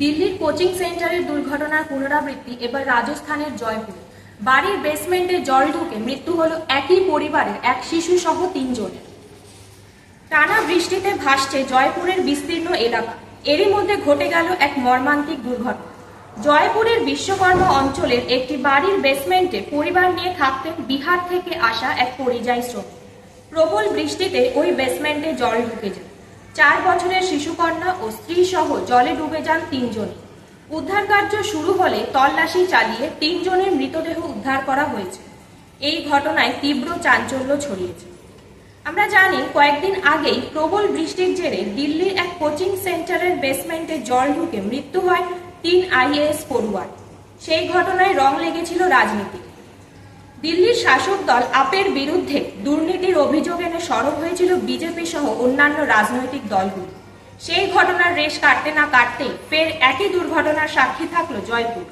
দিল্লির কোচিং সেন্টারের দুর্ঘটনার পুনরাবৃত্তি, এবার রাজস্থানের জয়পুরে। বাড়ির বেসমেন্টে জল ঢুকে মৃত্যু হলো একই পরিবারের এক শিশু সহ তিনজনের। টানা বৃষ্টিতে ভাসছে জয়পুরের বিস্তীর্ণ এলাকা। এরই মধ্যে ঘটে গেল এক মর্মান্তিক দুর্ঘটনা। জয়পুরের বিশ্বকর্মা অঞ্চলের একটি বাড়ির বেসমেন্টে পরিবার নিয়ে থাকতেন বিহার থেকে আসা এক পরিযায়ী শ্রমিক। প্রবল বৃষ্টিতে ওই বেসমেন্টে জল ঢুকে যায়। চার বছরের শিশুকন্যা ও স্ত্রী সহ জলে ডুবে যান তিনজনই উদ্ধার কার্য শুরু হলে তল্লাশি চালিয়ে তিনজনের মৃতদেহ উদ্ধার করা হয়েছে। এই ঘটনায় তীব্র চাঞ্চল্য ছড়িয়েছে। আমরা জানি, কয়েকদিন আগেই প্রবল বৃষ্টির জেরে দিল্লির এক কোচিং সেন্টারের বেসমেন্টে জল ঢুকে মৃত্যু হয় তিন আইএএস পড়ুয়ার। সেই ঘটনায় রং লেগেছিল রাজনীতি দিল্লির শাসক দল আপের বিরুদ্ধে দুর্নীতির অভিযোগ এনে সরব হয়েছিল বিজেপি সহ অন্যান্য রাজনৈতিক দলগুলি। সেই ঘটনার রেশ কাটতে না কাটতেই ফের একই দুর্ঘটনার সাক্ষী থাকল জয়পুর।